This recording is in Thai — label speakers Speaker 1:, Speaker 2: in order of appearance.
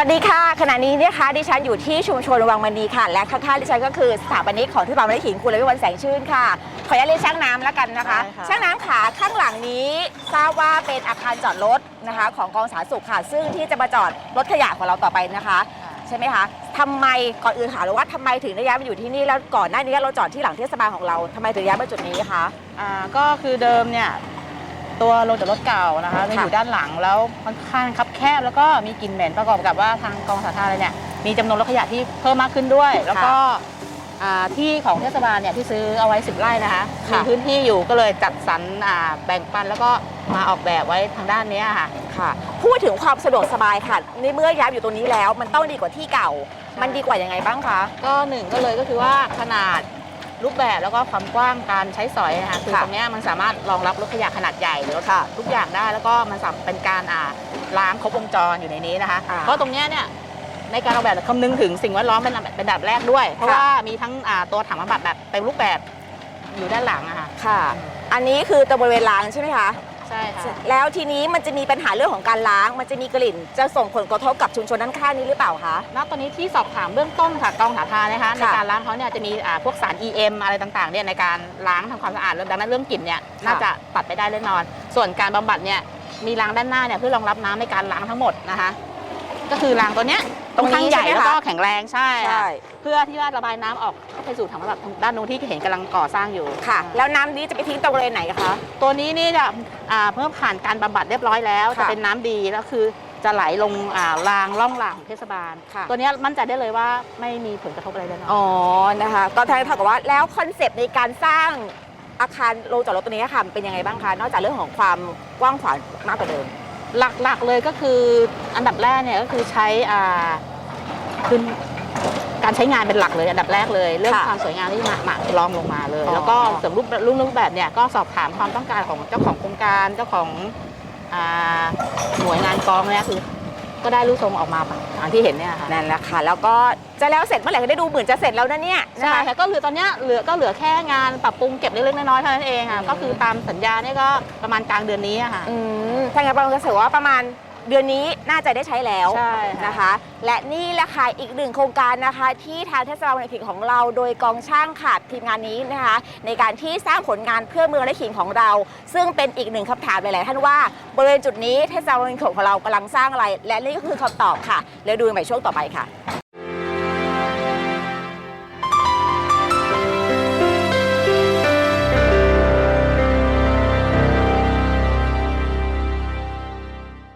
Speaker 1: วัสดีค่ะ ขณะนี้นะคะดิฉันอยู่ที่ชุมชนวังมณีค่ะ และข้างๆดิฉันก็คือสถาปนิกของที่บางมณีหินคุณเลวิวันแสงชื่นค่ะ ขออนุญาตเรียกช่างน้ำแล้วกันนะคะ
Speaker 2: ได้ค่ะ
Speaker 1: ช่างน้ำขาข้างหลังนี้ทราบว่าเป็นอาคารจอดรถนะคะ ของกองสาธารณสุขค่ะ ซึ่งที่จะมาจอดรถขยะของเราต่อไปนะคะ ใช่ไหมคะทำไมก่อนอื่นถามเลยว่าทำไมถึงได้ย้ายมาอยู่ที่นี่แล้วก่อนหน้านี้เราจอดที่หลังเทศบาลของเราทำไมถึงย้ายมาจุดนี้คะ
Speaker 2: อ่าก็คือเดิมเนี่ย ตัวโรงจอดรถเก่านะคะจะ
Speaker 1: ค่ะ
Speaker 2: อยู่ด้านหลังแล้วค่อนข้างคับแคบแล้วก็มีกลิ่นเหม็นประกอบกับว่าทางกองสาธารณะเนี่ยมีจำนวนรถขยะที่เพิ่มมากขึ้นด้วย แล้วก็อ่าที่ของเทศบาลเนี่ยที่ซื้อเอาไว้10ไร่นะคะมี
Speaker 1: ค่ะ
Speaker 2: พื้นที่อยู่ก็เลยจัดสรรอ่าแบ่งปันแล้วก็มาออกแบบไว้ทางด้านเนี้ยค่ะ
Speaker 1: ค่ะ พูดถึงความสะดวกสบายค่ะในเมื่อย้ายอยู่ตรงนี้แล้ว มันต้องดีกว่าที่เก่า มันดีกว่ายังไงบ้างคะ
Speaker 2: ก็หนึ่งก็เลยก็คือว่าขนาด รูปแบบแล้วก็ความกว้างการใช้สอยนะคะคือ
Speaker 1: ค่ะ
Speaker 2: ตรงเนี้ยมันสามารถรองรับรถขยะขนาดใหญ่หรือรถ
Speaker 1: ค่ะ
Speaker 2: ทุกอย่างได้แล้วก็มันสามเป็นการอ่าล้างครบวงจรอยู่ในนี้นะคะ
Speaker 1: อ่า
Speaker 2: เพราะตรงเนี้ยเนี่ยในการออกแบบคำนึงถึงสิ่งแวดล้อมเป็นอันดับเป็นอันดับแรกด้วย เพราะ
Speaker 1: ค่ะ
Speaker 2: ว่ามีทั้งอ่าตัวถังบำบัดแบบเต็มรูปแบบอยู่ด้านหลังอะค่ะ
Speaker 1: ค่ะ อันนี้คือตรงบริเวณล้างใช่ไหมคะ
Speaker 2: ใช่ค่ะ
Speaker 1: แล้วทีนี้มันจะมีปัญหาเรื่องของการล้าง มันจะมีกลิ่น จะส่งผลกระทบกับชุมชนด้านข้างนี้หรือเปล่าคะ
Speaker 2: ณ ตอนนี้ที่สอบถามเบื้องต้นค่ะกองสาธารณะนะคะใน
Speaker 1: ค่ะ
Speaker 2: การล้างเขาเนี่ยจะมีอ่าพวกสาร EM อะไรต่างๆเนี่ยในการล้างทำความสะอาดดังนั้นเรื่องกลิ่นเนี่ย
Speaker 1: ค่ะ
Speaker 2: น่าจะตัดไปได้แน่นอน ส่วนการบำบัดเนี่ยมีรางด้านหน้าเนี่ยเพื่อรองรับน้ำในการล้างทั้งหมดนะคะ ก็คือรางตัวเนี้ยตรงข้างใหญ่
Speaker 1: ตรงนี้ใช่ไหม
Speaker 2: แล้วก็
Speaker 1: คะ
Speaker 2: แข็งแรงใช่
Speaker 1: ใช่
Speaker 2: เพื่อที่ว่าระบายน้ำออกเข้าไปสู่ถังบำบัดด้านนู้นที่เห็นกำลังก่อสร้างอยู่
Speaker 1: ค่ะ แล้วน้ำนี้จะไปทิ้งตรงบริเวณไหนคะ
Speaker 2: ตัวนี้นี่จะอ่าเมื่อผ่านการบำบัดเรียบร้อยแล้ว
Speaker 1: ค่ะ
Speaker 2: จะเป็นน้ำดีแล้วคือจะไหลลงอ่ารางล่องรางของเทศบาล
Speaker 1: ค่ะ
Speaker 2: ตัวเนี้ยมั่นใจได้เลยว่าไม่มีผลกระทบอะไรแน่นอน
Speaker 1: อ๋อ นะคะ ก็เท่ากับว่าแล้วคอนเซปต์ในการสร้างอาคารโรงจอดรถตัวนี้ค่ะมันเป็นยังไงบ้างคะ นอกจากเรื่องของความกว้างขวางมากกว่าเดิม
Speaker 2: หลักๆเลยก็คืออันดับแรกเนี่ยก็คือใช้อ่าคือการใช้งานเป็นหลักเลยอันดับแรกเลย เรื่อง
Speaker 1: ค่ะ
Speaker 2: ความสวยงามที่มามาลองลงมาเลย
Speaker 1: อ๋อ
Speaker 2: แล้วก็เสริมรูปรูปรูปแบบเนี่ยก็สอบถามความต้องการของเจ้าของโครงการเจ้าของอ่าหน่วยงานกองเนี่ยคือ ก็ได้รูปทรงออกมา อย่างที่เห็นเนี่ยค่ะ
Speaker 1: นั่นแหละค่ะ แล้วก็จะแล้วเสร็จเมื่อไหร่ก็ได้ดูเหมือนจะเสร็จแล้วนะเนี่ยนะ
Speaker 2: ใช่
Speaker 1: คะ
Speaker 2: ค่ะก็เหลือตอนเนี้ยเหลือก็เหลือแค่งานปรับปรุงเก็บเล็กๆน้อยๆเท่านั้นเองค่ะ
Speaker 1: อืม
Speaker 2: ก็คือตามสัญญาเนี่ยก็ประมาณกลางเดือนนี้อะค่ะ
Speaker 1: อืมถ้างั้นเราจะถือว่าประมาณ เดือนนี้น่าจะได้ใช้แล้ว
Speaker 2: ใช่ค่ะ
Speaker 1: นะคะ และนี่แหละค่ะอีกหนึ่งโครงการนะคะ ที่ทางเทศบาลเมืองขิงของเรา โดยกองช่างค่ะทีมงานนี้นะคะ ในการที่สร้างผลงานเพื่อเมืองและขิงของเรา ซึ่งเป็นอีกหนึ่งคำถามหลาย ๆ ท่านว่าบริเวณจุดนี้เทศบาลเมืองขิงของเรากำลังสร้างอะไร และนี่ก็คือคำตอบค่ะแล้วดูกันใหม่ช่วงต่อไปค่ะ